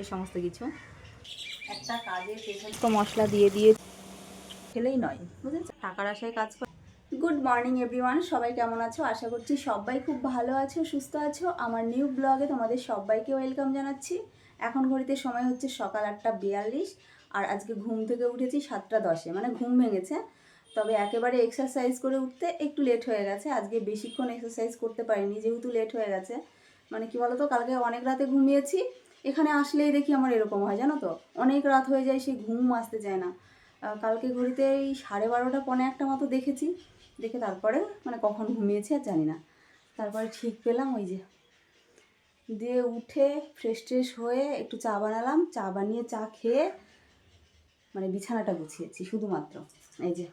এই সমস্ত কিছু। একটা কাজে পেছনে তো মশলা দিয়ে দিয়ে খেলেই নয় বুঝেছ? টাকার আশায় কাজ করে গুড মর্নিং এভরিওয়ান সবাই কেমন আছো? আশা করছি সবাই খুব ভালো আছো সুস্থ আছো। আমার নিউ ব্লগে তোমাদের সবাইকে ওয়েলকাম জানাচ্ছি। এখন ঘড়িতে সময় হচ্ছে সকাল আটটা বিয়াল্লিশ আর আজকে ঘুম থেকে উঠেছি সাতটা দশে মানে ঘুম ভেঙেছে। তবে একেবারে এক্সারসাইজ করে উঠতে একটু লেট হয়ে গেছে। আজকে বেশিক্ষণ এক্সারসাইজ করতে পারিনি যেহেতু লেট হয়ে গেছে। মানে কি বলতো কালকে অনেক রাতে ঘুমিয়েছি। এখানে আসলেই দেখি আমার এরকম হয়, জানো তো? অনেক রাত হয়ে যায়, সেই ঘুম আসতে চায় না। কালকে ঘড়িতে এই সাড়ে বারোটা, পনে একটা মতো দেখেছি। দেখে তারপরে মানে কখন ঘুমিয়েছি আর জানি না। তারপরে ঠিক পেলাম ওই যে। দিয়ে উঠে ফ্রেশ ট্রেশ হয়ে একটু চা বানালাম। চা বানিয়ে চা খেয়ে মানে বিছানাটা গুছিয়েছি, শুধুমাত্র। এই যে,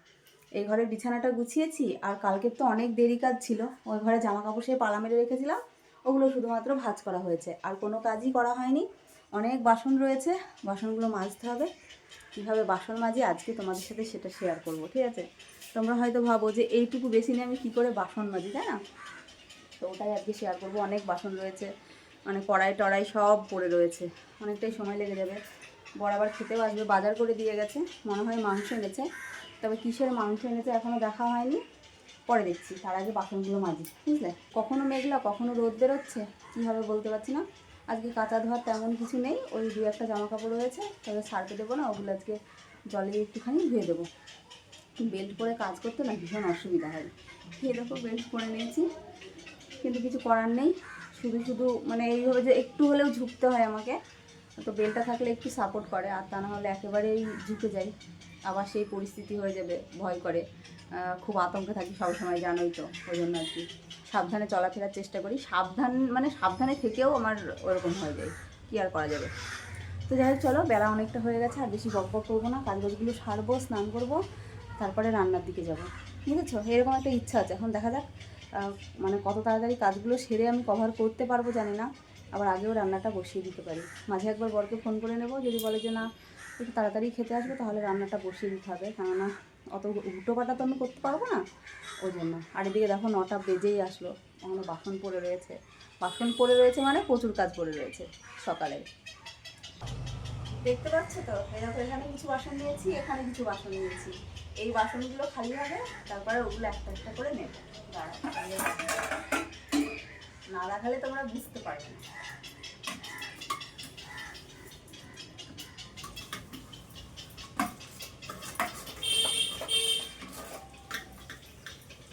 এই ঘরের বিছানাটা গুছিয়েছি। আর কালকে তো অনেক দেরি কাজ ছিল। ওই ঘরে জামা কাপড় সে পালা মেরে রেখেছিলাম। ওগুলো শুধুমাত্র ভাঁজ করা হয়েছে। আর কোনো কাজই করা হয়নি। অনেক বাসন রয়েছে। বাসনগুলো মাজতে হবে। কীভাবে বাসন মাজি, আজকে তোমাদের সাথে সেটা শেয়ার করব, ঠিক আছে? তোমরা হয়তো ভাবো যে এইটুকু বেশি নিয়ে আমি কী করে বাসন মাজি, তাই না? তো ওটাই আজকে শেয়ার করব। অনেক বাসন রয়েছে। মানে কড়াই টড়াই সব পড়ে রয়েছে। অনেকটাই সময় লেগে যাবে। বর আবার খেতেও আসবে। বাজার করে দিয়ে গেছে। মনে হয় মাংস এনেছে। তবে কিসের মাংস এনেছে এখনও দেখা হয়নি। পরে দেখছি, তার আগে বাসনগুলো মাজি, বুঝলে? কখনো মেঘলা, কখনো রোদ বেরোচ্ছে, কীভাবে বলতে পারছি না? আজকে কাঁচা ধোয়ার তেমন কিছু নেই, ওই দু একটা জামা কাপড় রয়েছে, তবে সার্ফে দেবো না, ওগুলো আজকে জলে একটুখানি ধুয়ে দেবো। বেল্ট পরে কাজ করতে না ভীষণ অসুবিধা হয়। এই দেখো, বেল্ট পরে নিয়েছি, কিন্তু কিছু করার নেই। শুধু শুধু মানে এইভাবে যে একটু হলেও ঝুঁকতে হয় আমাকে, তো বেলটা থাকলে একটু সাপোর্ট করে, আর তা না হলে একেবারেই ঝুঁকে যাই। আবার সেই পরিস্থিতি হয়ে যাবে, ভয় করে। খুব আতঙ্কে থাকি সবসময় জানোই তো ওই জন্য আর কি। সাবধানে চলাফেরার চেষ্টা করি। সাবধান মানে সাবধানে থেকেও আমার ওরকম হয়ে যায়। কী আর করা যাবে? তো যাই হোক, চলো, বেলা অনেকটা হয়ে গেছে, আর বেশি বক করব না। কাজবাজগুলো সারবো, স্নান করব, তারপরে রান্নার দিকে যাব। বুঝেছ? এরকম একটা ইচ্ছা আছে। এখন দেখা যাক মানে কত তাড়াতাড়ি কাজগুলো সেরে আমি কভার করতে পারব, জানি না। আবার আগেও রান্নাটা বসিয়ে দিতে পারি। মাঝে একবার বরকে ফোন করে নেব, যদি বলে যে না, একটু তাড়াতাড়ি খেতে আসবে, তাহলে রান্নাটা বসিয়ে দিতে হবে। কেননা অত উল্টো পাটা তো আমি করতে পারব না, ওই জন্য। আর এদিকে দেখো নটা বেজেই আসলো এখনও বাসন পড়ে রয়েছে। বাসন পড়ে রয়েছে মানে প্রচুর কাজ পড়ে রয়েছে সকালে। দেখতে পাচ্ছ তো? এরকম এখানে কিছু বাসন নিয়েছি, এখানে কিছু বাসন নিয়েছি। এই বাসনগুলো খালি হবে, তারপরে ওগুলো একটা একটা করে নেব। না দেখালে তোমরা বুঝতে পারবে না।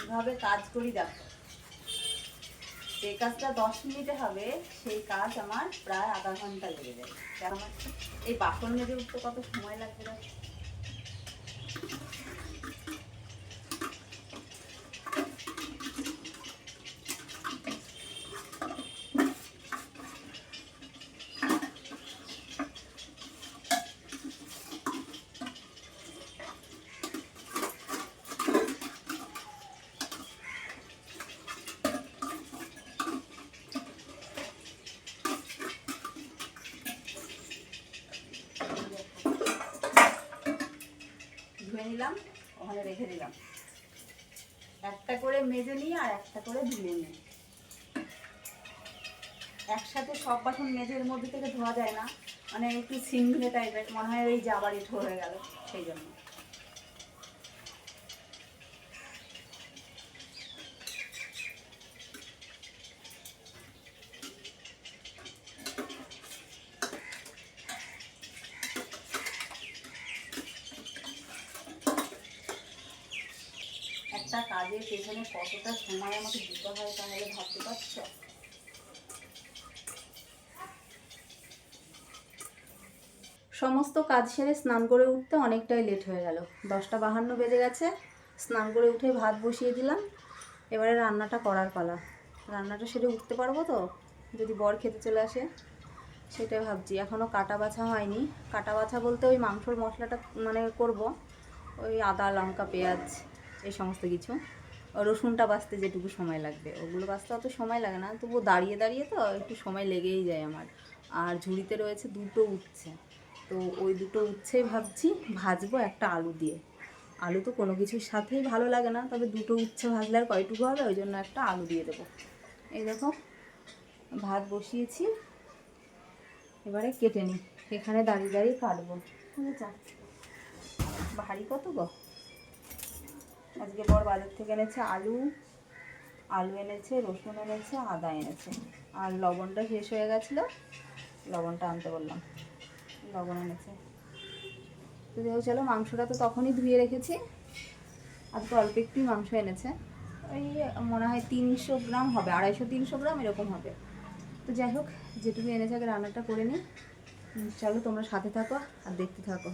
কীভাবে কাজ করি দেখো। যে কাজটা দশ মিনিটে হবে, সেই কাজ আমার প্রায় আধা ঘণ্টা লেগে আমার এই বাসন মেজে উঠতে কত সময় লাগবে নিলাম, ওখানে রেখে দিলাম। একটা করে মেজে নিই আর একটা করে ধুয়ে নিই একসাথে সব বাসন মেঝের মধ্যে থেকে ধোয়া যায় না। মানে একটু সিমলে টাইপের মনে হয় ওই যে আবার হয়ে গেল, সেই জন্য। একটা কাজের পেছনে কতটা সময় আমাকে দিতে হয় তাহলে ভাবতে পারছ? সমস্ত কাজ সেরে স্নান করে উঠতে অনেকটাই লেট হয়ে গেল। দশটা বাহান্ন বেজে গেছে, স্নান করে উঠে ভাত বসিয়ে দিলাম। এবারে রান্নাটা করার পালা। রান্নাটা সেরে উঠতে পারব তো? যদি বর খেতে চলে আসে, সেটাই ভাবছি। এখনও কাটা বাছা হয়নি। কাটা বাছা বলতে ওই মাংসর মশলাটা মানে করব। ওই আদা, লঙ্কা, পেঁয়াজ এই সমস্ত কিছু। রসুনটা বাছতে যেটুকু সময় লাগবে। ওগুলো বাছতে অত সময় লাগে না, তবুও দাঁড়িয়ে দাঁড়িয়ে তো একটু সময় লেগেই যায় আমার। আর ঝুড়িতে রয়েছে দুটো উচ্ছে। তো ওই দুটো উচ্ছেই ভাবছি ভাজবো একটা আলু দিয়ে। আলু তো কোনো কিছুর সাথেই ভালো লাগে না, তবে দুটো উচ্ছে ভাজলে আর কয়টুকু হবে? ওই জন্য একটা আলু দিয়ে দেবো। এই দেখো, ভাত বসিয়েছি। এবারে কেটে নিই। এখানে দাঁড়িয়ে দাঁড়িয়ে কাটবো। বুঝেছ ভারী কত গো? আজকে বর বাজার থেকে এনেছে আলু আলু এনেছে, রসুন এনেছে, আদা এনেছে। আর লবণটা শেষ হয়ে গেছিল, লবণটা আনতে বললাম। লবণ এনেছে। তো হোক, চলো, মাংসটা তো তখনই ধুয়ে রেখেছি। আজকে অল্প একটুই মাংস এনেছে। ওই মনে হয় তিনশো গ্রাম হবে, আড়াইশো তিনশো গ্রাম এরকম হবে। তো যাই হোক যেটুকু এনেছে আগে রান্নাটা করে নিই। চলো, তোমরা সাথে থাকো আর দেখতে থাকো।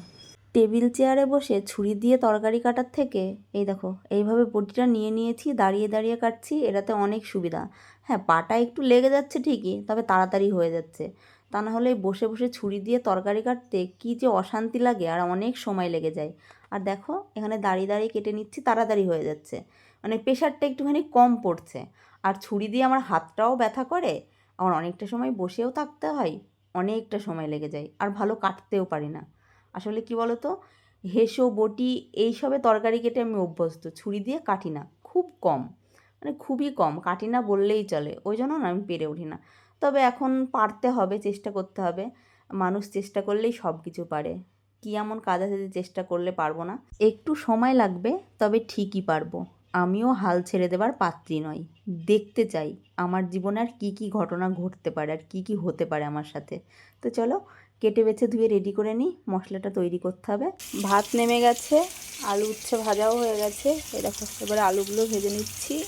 টেবিল চেয়ারে বসে ছুরি দিয়ে তরকারি কাটার থেকে, এই দেখো, এইভাবে বটিটা নিয়ে নিয়েছি, দাঁড়িয়ে দাঁড়িয়ে কাটছি, এটাতে অনেক সুবিধা। হ্যাঁ পাটা একটু লেগে যাচ্ছে ঠিকই, তবে তাড়াতাড়ি হয়ে যাচ্ছে। তা না হলে বসে বসে ছুরি দিয়ে তরকারি কাটতে কী যে অশান্তি লাগে আর অনেক সময় লেগে যায়। আর দেখো, এখানে দাঁড়িয়ে দাঁড়িয়ে কেটে নিচ্ছি, তাড়াতাড়ি হয়ে যাচ্ছে। মানে প্রেশারটা একটুখানি কম পড়ছে। আর ছুরি দিয়ে আমার হাতটাও ব্যথা করে, আমার অনেকটা সময় বসেও থাকতে হয়, অনেকটা সময় লেগে যায়, আর ভালো কাটতেও পারি না। আসলে কি বলো তো হেসো, বটি এইসবে তরকারি কেটে আমি অভ্যস্ত। ছুরি দিয়ে কাটি না খুব কম। মানে খুবই কম। কাটি না বললেই চলে। ওই জন্য না আমি পেরে উঠি না। তবে এখন পারতে হবে, চেষ্টা করতে হবে। মানুষ চেষ্টা করলেই সব কিছু পারে। কি এমন কাজ আছে যে চেষ্টা করলে পারব না? একটু সময় লাগবে, তবে ঠিকই পারব। আমিও হাল ছেড়ে দেবার পাত্রী নই। দেখতে চাই, আমার জীবনে আর কী কী ঘটনা ঘটতে পারে, আর কী কী হতে পারে আমার সাথে। তো চলো কেটে বেছে ধুয়ে রেডি করে নিই। মশলাটা তৈরি করতে হবে। ভাত নেমে গেছে, আলু উচ্ছে ভাজাও হয়ে গেছে। দেখো, এবারে আলুগুলো ভেজে নিচ্ছি।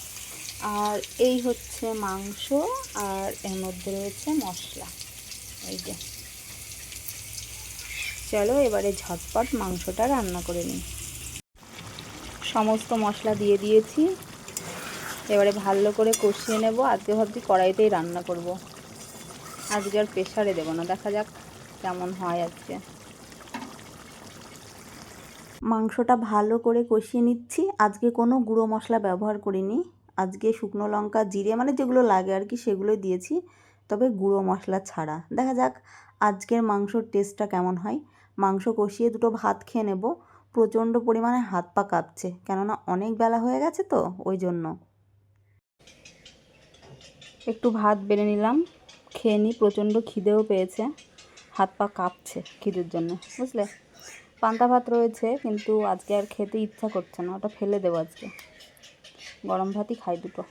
আর এই হচ্ছে মাংস, আর এর মধ্যে রয়েছে মশলা। এই যে। চলো এবারে ঝটপট মাংসটা রান্না করে নিই। সমস্ত মশলা দিয়ে দিয়েছি। এবারে ভালো করে কষিয়ে নেব। আজকে ভাবছি কড়াইতেই রান্না করব। আজকে আর প্রেশারে দেবো না। দেখা যাক। কেমন হয় আজকে? মাংসটা ভালো করে কষিয়ে নিচ্ছি। আজকে কোনো গুঁড়ো মশলা ব্যবহার করিনি। আজকে শুকনো লঙ্কা, জিরে মানে যেগুলো লাগে আর কি সেগুলোই দিয়েছি। তবে গুঁড়ো মশলা ছাড়া। দেখা যাক আজকের মাংসর টেস্টটা কেমন হয়। মাংস কষিয়ে দুটো ভাত খেয়ে নেব। প্রচণ্ড পরিমাণে হাত পা কাঁপছে। কেননা অনেক বেলা হয়ে গেছে তো, ওই জন্য। একটু ভাত বেড়ে নিলাম। খেয়ে নিই প্রচণ্ড খিদেও পেয়েছে। হাত পা কাঁপছে খিদের জন্য, বুঝলে? পান্তা ভাত রয়েছে, কিন্তু আজকে আর খেতে ইচ্ছা করছে না, ওটা ফেলে দেবো আজকে। গরম ভাতই খাই দুটো।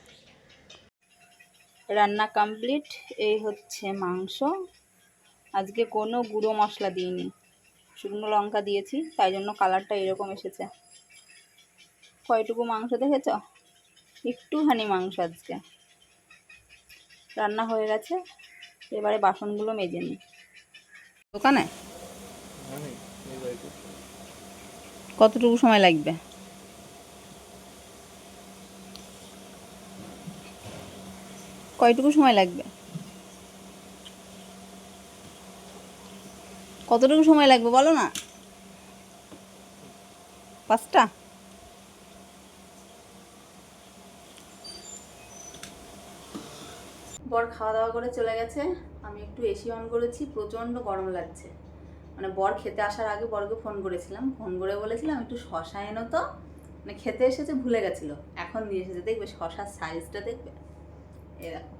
রান্না কমপ্লিট এই হচ্ছে মাংস। আজকে কোনো গুঁড়ো মশলা দিইনি, শুকনো লঙ্কা দিয়েছি, তাই জন্য কালারটা এরকম এসেছে। কয়টুকু মাংস দেখেছ? একটুখানি মাংস আজকে। রান্না হয়ে গেছে, এবারে বাসনগুলো মেজে নিই। দোকানে? কতটুকু সময় লাগবে? কয়টুকু সময় লাগবে? কতটুকু সময় লাগবে বলো না? পাঁচটা? বর খাওয়া দাওয়া করে চলে গেছে। আমি একটু এসি অন করেছি, প্রচণ্ড গরম লাগছে। মানে বর খেতে আসার আগে বরকে ফোন করেছিলাম ফোন করে বলেছিলাম, একটু শশা এনো তো। মানে খেতে এসেছে, ভুলে গেছিল। এখন নিয়ে এসেছে, দেখবে শশার সাইজটা দেখবে। এরকম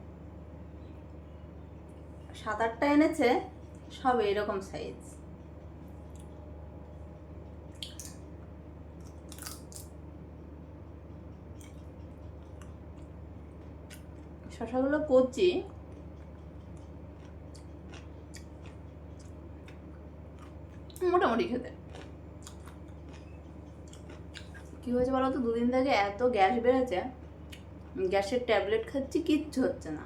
সাত আটটা এনেছে, সব এরকম সাইজ শশাগুলো কচি মোটামুটি খেতে। কি হয়েছে বলো তো? দুদিন থেকে এত গ্যাস বেড়েছে, গ্যাসের ট্যাবলেট খাচ্ছি, কিচ্ছু হচ্ছে না।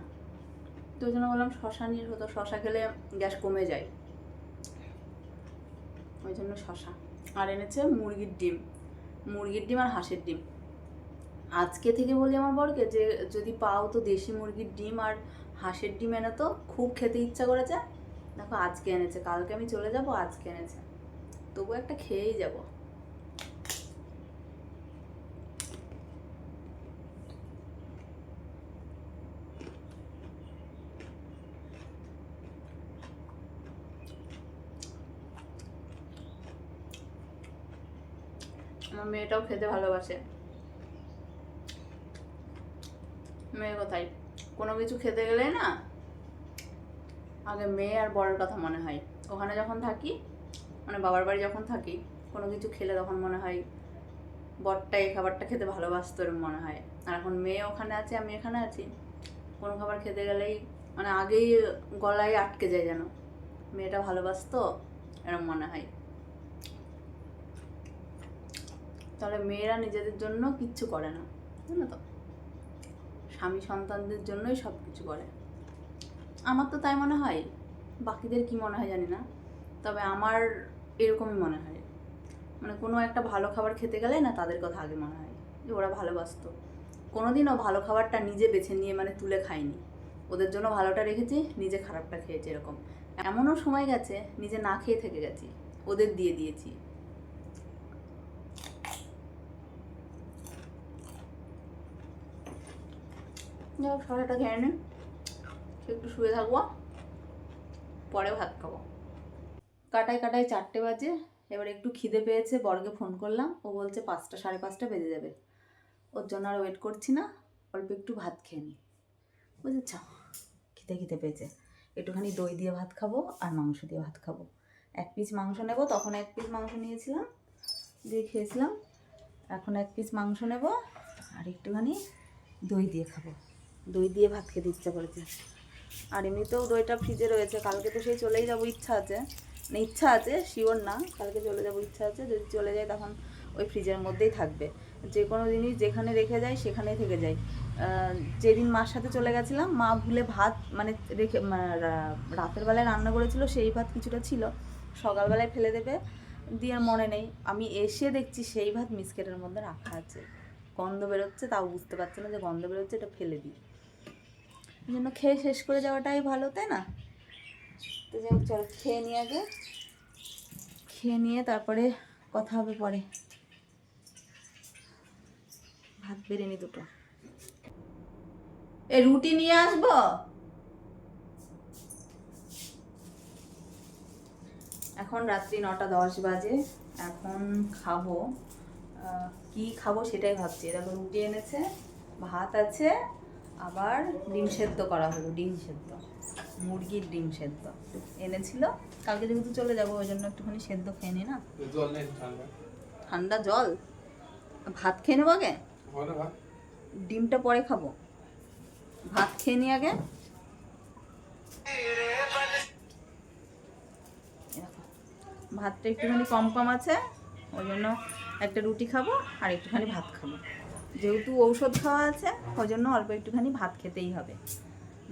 তো ওই জন্য বললাম শশা নিয়ে হতো শশা খেলে গ্যাস কমে যায়। ওই জন্য শশা। আর এনেছে মুরগির ডিম মুরগির ডিম আর হাঁসের ডিম। আজকে থেকে বলি আমার বরকে যে, যদি পাও তো দেশি মুরগির ডিম আর হাঁসের ডিম এনে তো খুব খেতে ইচ্ছা করেছে। দেখো আজকে এনেছে, কালকে আমি চলে যাব, আজকে এনেছে। তবু একটা খেয়েই যাব। আমার মেয়েটাও খেতে ভালোবাসে। মেয়ে কোথায়? কোনো কিছু খেতে গেলে না? আগে মেয়ে আর বড়ের কথা মনে হয়। ওখানে যখন থাকি মানে বাবার বাড়ি যখন থাকি, কোনো কিছু খেলে তখন মনে হয় বরটা এই খাবারটা খেতে ভালোবাসতো এরকম মনে হয়। আর এখন মেয়ে ওখানে আছে, আমি এখানে আছি। কোনো খাবার খেতে গেলেই মানে আগেই গলায় আটকে যায় যেন। মেয়েটা ভালোবাসতো এরকম মনে হয়। তাহলে মেয়েরা নিজেদের জন্য কিচ্ছু করে না, জানো তো? স্বামী সন্তানদের জন্যই সব কিছু করে। আমার তো তাই মনে হয়। বাকিদের কি মনে হয় জানি না। তবে আমার এরকমই মনে হয়। মানে কোনো একটা ভালো খাবার খেতে গেলে না তাদের কথা আগে মনে হয় যে ওরা ভালোবাসতো। কোনোদিনও ভালো খাবারটা নিজে বেছে নিয়ে মানে তুলে খায়নি। ওদের জন্য ভালোটা রেখেছি, নিজে খারাপটা খেয়েছি এরকম। এমনও সময় গেছে, নিজে না খেয়ে থেকে গেছি, ওদের দিয়ে দিয়েছি। যাই হোক খেয়ে নিন একটু শুয়ে থাকব, পরে ভাত খাব। কাটায় কাটায় চারটে বাজে। এবার একটু খিদে পেয়েছে, বরকে ফোন করলাম। ও বলছে পাঁচটা, সাড়ে পাঁচটা বেজে যাবে। ওর জন্য আর ওয়েট করছি না, অল্প একটু ভাত খেয়ে নিই বুঝেছ খিদে খিদে পেয়েছে। একটুখানি দই দিয়ে ভাত খাব আর মাংস দিয়ে ভাত খাব। এক পিস মাংস নেব। তখন এক পিস মাংস নিয়েছিলাম, দিয়ে খেয়েছিলাম। এখন এক পিস মাংস নেব আর একটুখানি দই দিয়ে খাব। দই দিয়ে ভাত খেতে ইচ্ছা করেছে। আর এমনিতেও দইটা ফ্রিজে রয়েছে। কালকে তো সেই চলেই যাব, ইচ্ছা আছে। মানে ইচ্ছা আছে শিওর না, কালকে চলে যাব, ইচ্ছা আছে, যদি চলে যায় তখন ওই ফ্রিজের মধ্যেই থাকবে। যে কোনো জিনিস যেখানে রেখে যায়, সেখানেই থেকে যায়। যেদিন মার সাথে চলে গেছিলাম, মা ভুলে ভাত মানে রেখে রাতের বেলায় রান্না করেছিল, সেই ভাত কিছুটা ছিল। সকালবেলায় ফেলে দেবে, দিয়ে মনে নেই। আমি এসে দেখছি সেই ভাত মিসকেটের মধ্যে রাখা আছে। গন্ধ বেরোচ্ছে, তাও বুঝতে পারছি না যে গন্ধ বেরোচ্ছে, এটা ফেলে দিই। এই জন্য খেয়ে শেষ করে যাওয়াটাই ভালো, তাই না? তো যাই হোক, চল খেয়ে নিয়ে আগে। খেয়ে নিয়ে তারপরে কথা হবে পরে। ভাত বেড়ে নি দুটো। এ, রুটি নিয়ে আসব? এখন রাত্রি নটা দশ বাজে, এখন খাব। কি খাব সেটাই ভাবছি। দেখো, রুটি এনেছে, ভাত আছে আবার ডিম সেদ্ধ করা হলো ডিম সেদ্ধ। মুরগির ডিম সেদ্ধ। এনেছিল। কালকে যেহেতু চলে যাব ওই জন্য একটুখানি সেদ্ধ খেয়ে নি না। ঠান্ডা। ঠান্ডা জল? ভাত খেয়ে নেব আগে? ডিমটা পরে খাব। ভাত খেয়ে নি আগে? ভাতটা একটুখানি কম কম আছে ওই জন্য একটা রুটি খাব আর একটুখানি ভাত খাব। যেহেতু ঔষধ খাওয়া আছে ওই জন্য অল্প একটুখানি ভাত খেতেই হবে।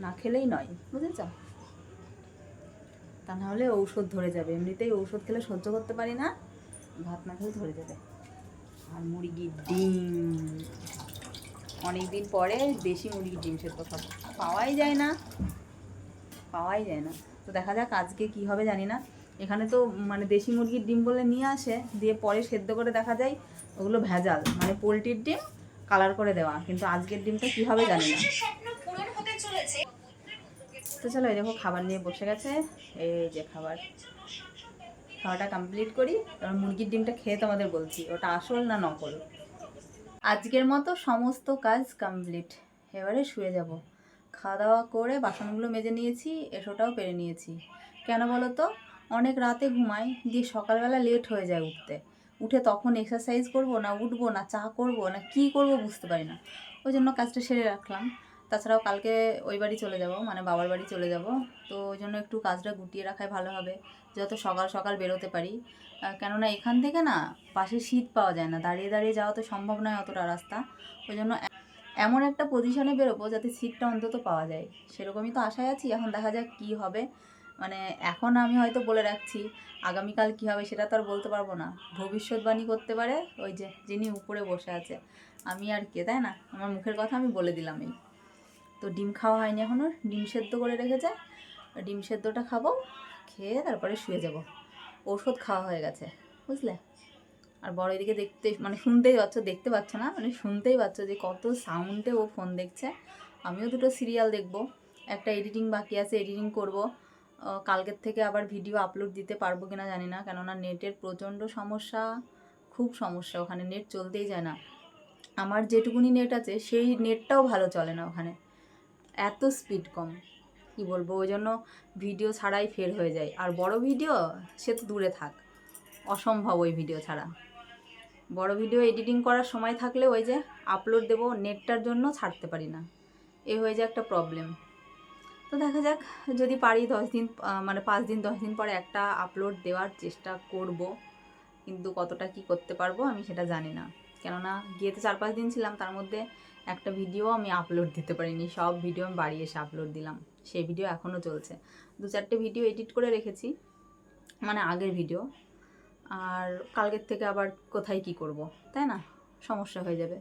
না খেলেই নয়, বুঝেছ? তা নাহলে ঔষধ ধরে যাবে। এমনিতেই ঔষধ খেলে সহ্য করতে পারি না, ভাত না খেলে ধরে যাবে। আর মুরগির ডিম। অনেক দিন পরে দেশি মুরগির ডিম সেদ্ধ খাব। পাওয়াই যায় না। পাওয়াই যায় না। তো দেখা যাক আজকে কি হবে জানি না। এখানে তো মানে দেশি মুরগির ডিম বলে নিয়ে আসে, দিয়ে পরে সেদ্ধ করে দেখা যায়, ওগুলো ভেজাল। মানে পোলট্রির ডিম কালার করে দেওয়া কিন্তু আজকের ডিমটা কী হবে জানি না। তো চলো এই দেখো খাবার নিয়ে বসে গেছে। এই যে খাবার। খাওয়াটা কমপ্লিট করি। তারপর মুরগির ডিমটা খেয়ে তোমাদের বলছি ওটা আসল না নকল? আজকের মতো সমস্ত কাজ কমপ্লিট এবারে শুয়ে যাব। খাওয়া দাওয়া করে বাসনগুলো মেজে নিয়েছি এসোটাও পেরে নিয়েছি। কেন বলো তো? অনেক রাতে ঘুমাই দিয়ে সকালবেলা লেট হয়ে যায় উঠতে। উঠে তখন এক্সারসাইজ করব না উঠবো না, চা করব না, কি করব বুঝতে পারি না। ওই জন্য কাজটা সেরে রাখলাম। তাছাড়াও কালকে ওই বাড়ি চলে যাব মানে বাবার বাড়ি চলে যাব। তো ওই জন্য একটু কাজটা গুটিয়ে রাখাই ভালো হবে, যত সকাল সকাল বেরোতে পারি। কেননা এখান থেকে না পাশে শীত পাওয়া যায় না, দাঁড়িয়ে দাঁড়িয়ে যাওয়া তো সম্ভব নয় অতটা রাস্তা। ওই জন্য এমন একটা পজিশনে বেরোবো যাতে সিটটা অন্তত পাওয়া যায়। সেরকমই তো আশায় আছি, এখন দেখা যাক কি হবে। মানে এখন আমি হয়তো বলে রাখছি, আগামীকাল কি হবে সেটা তো আর বলতে পারব না। ভবিষ্যৎবাণী করতে পারে ওই যে যিনি উপরে বসে আছে। আমি আর কে, তাই না? আমার মুখের কথা আমি বলে দিলাম এই। তো ডিম খাওয়া হয়নি এখনও ডিম সেদ্ধ করে রেখেছে। ডিম সেদ্ধটা খাব, খেয়ে তারপরে শুয়ে যাব। ওষুধ খাওয়া হয়ে গেছে, বুঝলে? আর বড় এদিকে দেখতে মানে শুনতেই পাচ্ছ, দেখতে পাচ্ছ না? মানে শুনতেই পাচ্ছ যে কত সাউন্ডে ও ফোন দেখছে। আমিও দুটো সিরিয়াল দেখব, একটা এডিটিং বাকি আছে এডিটিং করব। কালকের থেকে আবার ভিডিও আপলোড দিতে পারব কিনা জানি না। কেননা নেটের প্রচণ্ড সমস্যা, খুব সমস্যা। ওখানে নেট চলতেই যায় না। আমার যেটুকুনি নেট আছে, সেই নেটটাও ভালো চলে না ওখানে। এত স্পিড কম। কি বলব, ওই জন্য ভিডিও ছাড়াই ফের হয়ে যায়। আর বড় ভিডিও সে তো দূরে থাক। অসম্ভব ওই ভিডিও ছাড়া। বড় ভিডিও এডিটিং করার সময় থাকলে ওই যে আপলোড দেবো নেটটার জন্য ছাড়তে পারি না। এ হয়ে যায় একটা প্রবলেম তো দেখা যাক, যদি পারি দশ দিন মানে পাঁচ দিন, দশ দিন পরে একটা আপলোড দেওয়ার চেষ্টা করব। কিন্তু কতটা কি করতে পারব আমি সেটা জানি না। কেননা গিয়ে তো চার পাঁচ দিন ছিলাম, তার মধ্যে একটা ভিডিও আমি আপলোড দিতে পারিনি, সব ভিডিও আমি বাড়ি এসে আপলোড দিলাম। সেই ভিডিও এখনও চলছে। দু চারটে ভিডিও এডিট করে রেখেছি মানে আগের ভিডিও। আর কালকের থেকে আবার কোথায় কি করব, তাই না? সমস্যা হয়ে যাবে।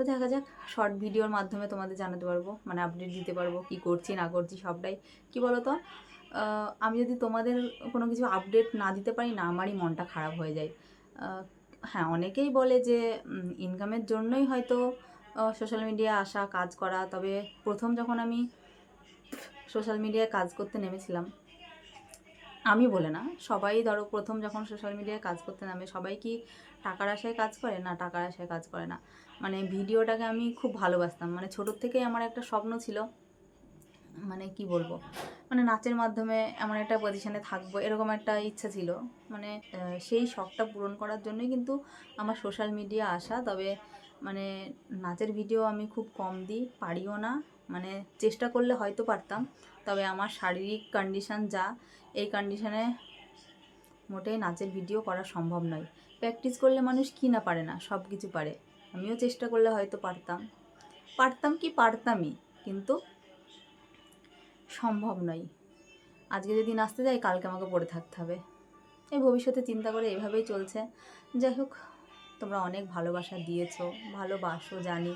তো দেখা যাক শর্ট ভিডিওর মাধ্যমে তোমাদের জানাতে পারব মানে আপডেট দিতে পারব কি করছি, না করছি সবটাই। কি বলো তো আমি যদি তোমাদের কোনো কিছু আপডেট না দিতে পারি না, আমারই মনটা খারাপ হয়ে যায়। হ্যাঁ অনেকেই বলে যে ইনকামের জন্যই হয়তো সোশ্যাল মিডিয়া আসা, কাজ করা, তবে প্রথম যখন আমি সোশ্যাল মিডিয়ায় কাজ করতে নেমেছিলাম আমি বলে না, সবাই ধরো প্রথম যখন সোশ্যাল মিডিয়ায় কাজ করতে নামে, সবাই কি টাকার আশায় কাজ করে? না, টাকার আশায় কাজ করে না। মানে ভিডিওটাকে আমি খুব ভালোবাসতাম। মানে ছোটোর থেকেই আমার একটা স্বপ্ন ছিল মানে কি বলব? মানে নাচের মাধ্যমে এমন একটা পজিশনে থাকব, এরকম একটা ইচ্ছা ছিল। মানে সেই শখটা পূরণ করার জন্যই কিন্তু আমার সোশ্যাল মিডিয়া আসা। তবে মানে নাচের ভিডিও আমি খুব কম দিই, পারিও না। মানে চেষ্টা করলে হয়তো পারতাম, তবে আমার শারীরিক কন্ডিশান যা, এই কন্ডিশানে মোটেই নাচের ভিডিও করা সম্ভব নয়। প্র্যাকটিস করলে মানুষ কি না পারে না, সব কিছু পারে। আমিও চেষ্টা করলে হয়তো পারতাম। পারতাম কি পারতামই, কিন্তু সম্ভব নয়। আজকে যদি নাচতে যাই, কালকে আমাকে পড়ে থাকতে হবে। এই ভবিষ্যতে চিন্তা করে এভাবেই চলছে। যাই হোক, তোমরা অনেক ভালোবাসা দিয়েছ, ভালোবাসো, জানি।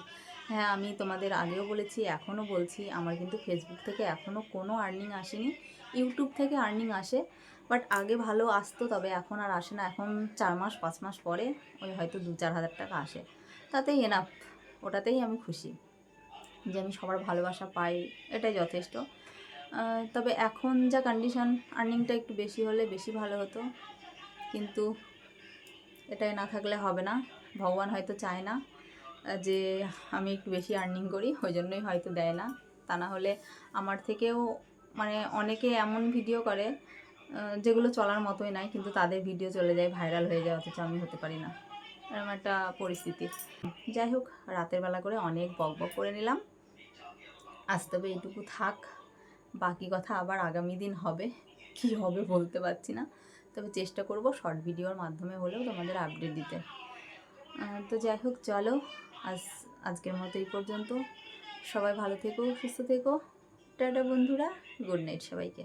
হ্যাঁ আমি তোমাদের আগেও বলেছি, এখনও বলছি, আমার কিন্তু ফেসবুক থেকে এখনও কোনো আর্নিং আসেনি। ইউটিউব থেকে আর্নিং আসে বাট আগে ভালো আসতো, তবে এখন আর আসে না। এখন চার মাস, পাঁচ মাস পরে ওই হয়তো দু চার হাজার টাকা আসে। তাতেই এনাফ ওটাতেই আমি খুশি যে আমি সবার ভালোবাসা পাই, এটাই যথেষ্ট। তবে এখন যা কন্ডিশন আর্নিংটা একটু বেশি হলে বেশি ভালো হতো, কিন্তু এটাই না থাকলে হবে না। ভগবান হয়তো চায় না। যে আমি একটু বেশি আর্নিং করি ওই জন্যই হয়তো দেয় না। তা না হলে আমার থেকেও মানে অনেকে এমন ভিডিও করে যেগুলো চলার মতোই নাই, কিন্তু তাদের ভিডিও চলে যায় ভাইরাল হয়ে যায়, অথচ আমি হতে পারি না। এরকম একটা পরিস্থিতি। যাই হোক, রাতের বেলা করে অনেক বক বক করে নিলাম। আজ তবে এইটুকু থাক, বাকি কথা আবার আগামী দিন হবে। কি হবে বলতে পারছি না। তবে চেষ্টা করব শর্ট ভিডিওর মাধ্যমে হলেও তোমাদের আপডেট দিতে। তো যাই হোক, চলো আজ, আজকের মতো এই পর্যন্ত। সবাই ভালো থেকো, সুস্থ থেকো। টাটা বন্ধুরা, গুড নাইট সবাইকে।